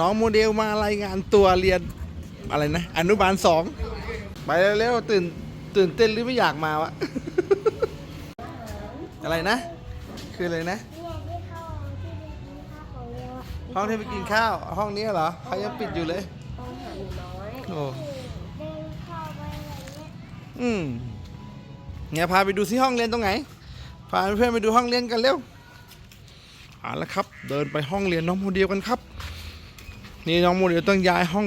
น้องโมเดลมารายงานตัวเรียนอะไรนะ อนุบาลสองไปเร็วๆตื่นตื่นเต้นหรือไม่อยากมาวะ อะไรนะ คืออะไรนะเนี่ยที่เข้าห้องที่ไปกินข้าวของเรียวอะห้องที่ไปกินข้าว ห้องนี้เหรอเขายังปิดอยู่เลยต้องหาหนูน้อยโอ้เดินเข้าไปอะไรเงี้ยอืมเนี่ยพาไปดูซิห้องเรียนตรงไหน พาเพื่อนๆไปดูห้องเรียนกันเร็วเอาละครับ เดินไปห้องเรียนน้องโมเดลกันครับ นี่น้องโมเดลต้องย้ายห้อง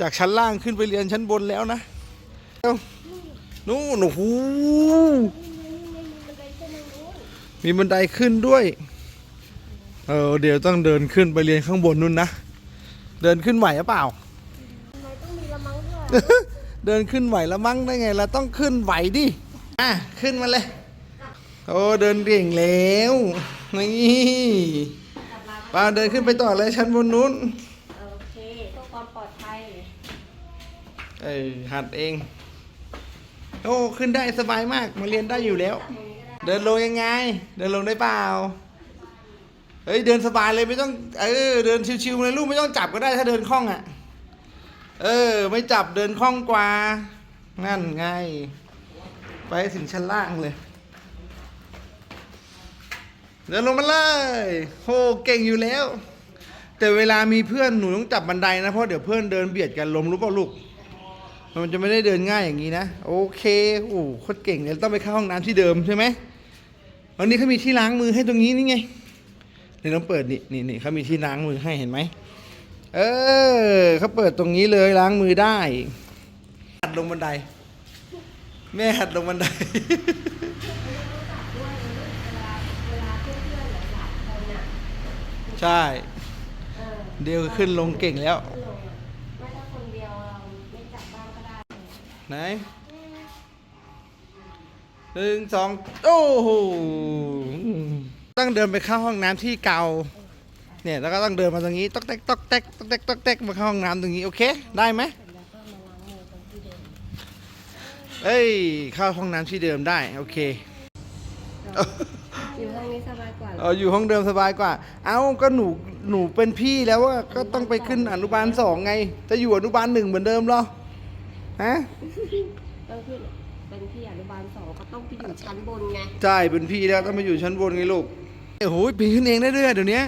จากชั้นล่างขึ้นไปเรียนชั้นบนแล้วนะเร็วนู่นโอ้โหนี่มันเป็นเส้นทางนู้นมีบันไดขึ้นด้วย เออเดี๋ยวต้องเดินขึ้นไปเรียนข้างบนนู่นนะ เดินขึ้นไหวหรือเปล่าทำไมต้องมีละมังด้วยเดินขึ้นไหวแล้วมั้งได้ไงเราต้องขึ้นไหวดิ อะขึ้นมาเลย โอ้เดินเก่งแล้ว นี่ปาเดินขึ้นไปต่อเลยชั้นบนนู้น โอเคเพื่อความปลอดภัย เออหัดเอง โอ้ขึ้นได้สบายมากมาเรียนได้อยู่แล้ว เดินลงยังไง เดินลงได้เปล่าเฮ้ยเดินสบายเลยไม่ต้องเออเดินชิวๆเลยลูกไม่ต้องจับก็ได้ถ้าเดินคล่องอะ เออ ไม่จับเดินคล่องกว่า นั่นไง ไปถึงชั้นล่างเลย เดินลงมาเลยโหเก่งอยู่แล้ว แต่เวลามีเพื่อนหนูต้องจับบันไดนะเพราะเดี๋ยวเพื่อนเดินเบียดกันล้มรู้ป่าลูก มันจะไม่ได้เดินง่ายอย่างนี้นะ โอเคโอ้โคตรเก่งเลยต้องไปเข้าห้องน้ำที่เดิมใช่ไหมวันนี้เขามีที่ล้างมือให้ตรงนี้นี่ไงเดี๋ยวต้องเปิดนี่นี่นี่เขามีที่ล้างมือให้เห็นไหมเออเขาเปิดตรงนี้เลยล้างมือได้ หัดลงบันได แม่หัดลงบันไดใช่ เดียวขึ้นลงเก่งแล้ว ลงอะไม่ถ้าคนเดียวเราไม่จับบ้างก็ได้ ไหนหนึ่งสองโอ้โหต้องเดินไปเข้าห้องน้ำที่เก่า เนี่ยแล้วก็ต้องเดินมาตรงนี้ต๊อกแต๊กต๊อกแต๊กต๊อกแต๊กต๊อกแต๊กมาเข้าห้องน้ำตรงนี้โอเค ได้ไหมเอ้ยเข้าห้องน้ำที่เดิมได้โอเคอยู่ห้องนี้สบายกว่าเหรอเอออยู่ห้องเดิมสบายกว่า เอ้าก็หนูหนูเป็นพี่แล้วว่าก็ต้องไปขึ้นอนุบาลสองไง จะอยู่อนุบาลหนึ่งเหมือนเดิมเหรอ ฮะต้องขึ้นเป็นพี่อนุบาลสองก็ต้องไปอยู่ชั้นบนไงใช่เป็นพี่แล้วต้องมาอยู่ชั้นบนไงลูกโอ้โหปีนขึ้นเองได้ด้วยเดี๋ยวนี้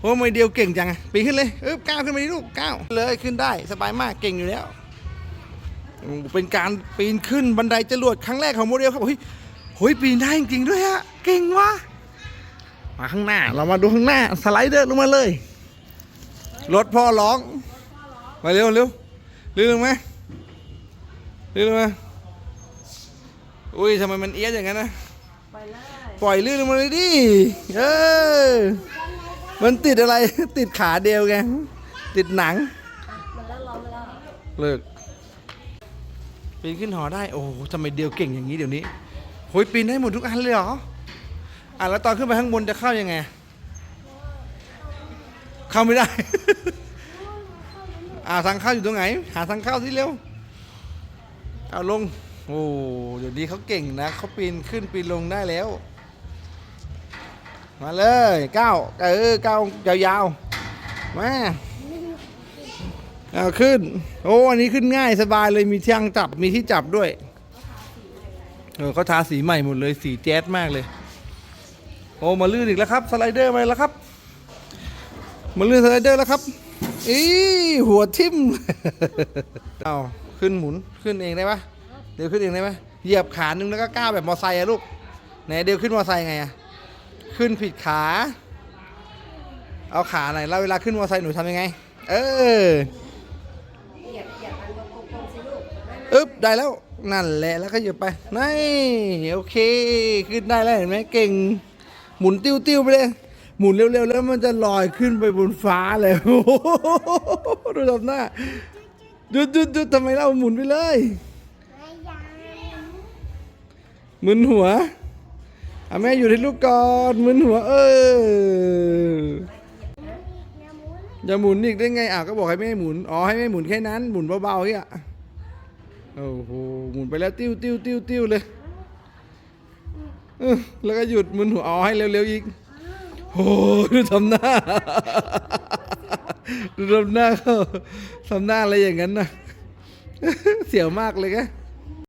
โอ้ไม่เดียวเก่งจังอะปีนขึ้นเลยเออก้าวขึ้นไปดิลูกก้าวเลยขึ้นได้สบายมากเก่งอยู่แล้วโอ้เป็นการปีนขึ้นบันไดจรวดครั้งแรกของโมเดลครับเฮ้ยเฮ้ยปีนได้จริงๆด้วยฮะเก่งว่ะมาข้างหน้าเรามาดูข้างหน้าสไลเดอร์ลงมาเลย รถพ่อร้องมาเร็วเร็วเร็วลงไหม เร็วลงมาอุ้ยทำไมมันเอี้ยดอย่างนั้นนะไปเลยปล่อยลื่นลงมาเลยดิเออมันติดอะไร ติดขาเดียวไงติดหนังมันแล้วร้อนไปแล้วเหรอเลิกปีนขึ้นหอได้โอ้โหทำไมเดียวเก่งอย่างนี้เดี๋ยวนี้โหยปีนได้หมดทุกอันเลยเหรออะแล้วตอนขึ้นไปข้างบนจะเข้ายังไง เข้าไม่ได้ อ่าทางเข้าอยู่ตรงไหน หาทางเข้าสิเร็ว เอาลง โอ้เดี๋ยวนี้เขาเก่งนะเขาปีนขึ้นปีนลงได้แล้ว มาเลยก้าวเออก้าวยาวๆมาเอาขึ้น โอ้อันนี้ขึ้นง่ายสบายเลยมีที่จับมีที่จับด้วยเออเขาทาสีใหม่หมดเลยสีแจ๊ดมากเลย โอ้มาลื่นอีกแล้วครับสไลเดอร์มาแล้วครับมาลื่นสไลเดอร์แล้วครับอีหัวทิ่มเอา ขึ้นหมุนขึ้นเองได้ปะเดี๋ยวขึ้นเองได้ปะเหยียบขาหนึ่งแล้วก็ก้าวแบบมอไซค์อะลูกไหนเดี๋ยวขึ้นมอไซค์ไงอะขึ้นผิดขา เอาขาไหนแล้วเวลาขึ้นมอไซค์หนูทำยังไง เออเหยียบเหยียบมันกลมๆสิลูกไม่ไม่อึ๊บได้แล้วนั่นแหละแล้วก็หยุดไปนี่โอเค ขึ้นได้แล้วเห็นไหมเก่ง หมุนติ้วติ้วๆไปเลยหมุนเร็วๆ แล้วมันจะลอยขึ้นไปบนฟ้าเลยโอ้โหดูทำหน้า จุดจุดจุดทำไมเราหมุนไปเลย ไม่ยายมึนหัวอะแม่อยู่ที่ลูกก่อนมึนหัว เออ อย่าหมุนจะหมุนอีกได้ไงอะก็บอกให้แม่หมุน อ๋อให้แม่หมุนแค่นั้น หมุนเบาๆเฮียโอ้โห หมุนไปแล้วติ้วติ้วติ้วติ้วเลยเออแล้วก็หยุดหมุนหัว อ๋อให้เร็วๆอีกโอ้ยดูทำหน้า ดูทำหน้าเขาทำหน้าอะไรอย่างนั้นนะเสียวมากเลยแก